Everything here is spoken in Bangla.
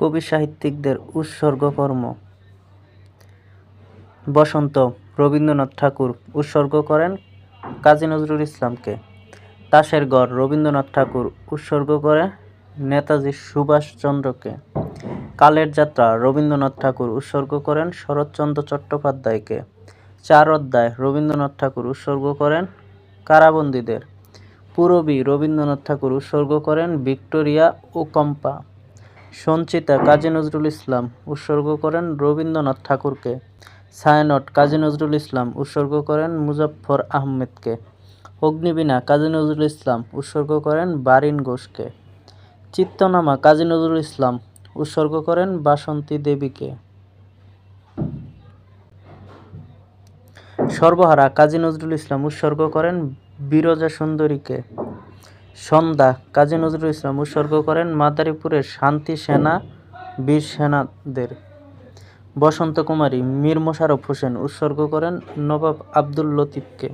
কবি সাহিত্যিকদের উৎসর্গকর্ম। বসন্ত রবীন্দ্রনাথ ঠাকুর উৎসর্গ করেন কাজী নজরুল ইসলামকে। তাসের গড় রবীন্দ্রনাথ ঠাকুর উৎসর্গ করে নেতাজি সুভাষচন্দ্রকে। কালের যাত্রা রবীন্দ্রনাথ ঠাকুর উৎসর্গ করেন শরৎচন্দ্র চট্টোপাধ্যায়কে। চার অধ্যায় রবীন্দ্রনাথ ঠাকুর উৎসর্গ করেন কারাবন্দীদের। পূরবী রবীন্দ্রনাথ ঠাকুর উৎসর্গ করেন Victoria Ocampo. Sanchita Kazi Nazrul Islam, উৎসর্গ করেন রবীন্দ্রনাথ ঠাকুরকে। ছায়ানট কাজী নজরুল ইসলাম, উৎসর্গ করেন মুজফ্ফর আহমেদকে। অগ্নিবীণা কাজী নজরুল ইসলাম, উৎসর্গ করেন বারিন ঘোষকে। চিত্তনামা কাজী নজরুল ইসলাম, উৎসর্গ করেন বাসন্তী দেবীকে। সর্বহারা কাজী নজরুল ইসলাম, উৎসর্গ করেন বিরজা সুন্দরীকে সন্ধ্যা, কাজী নজরুল ইসলাম উৎসর্গ করেন মাদারীপুরের শান্তি সেনা, বীর সেনাদের। বসন্ত কুমারী, মীর মোশাররফ হোসেন উৎসর্গ করেন নবাব আব্দুল লতিফকে।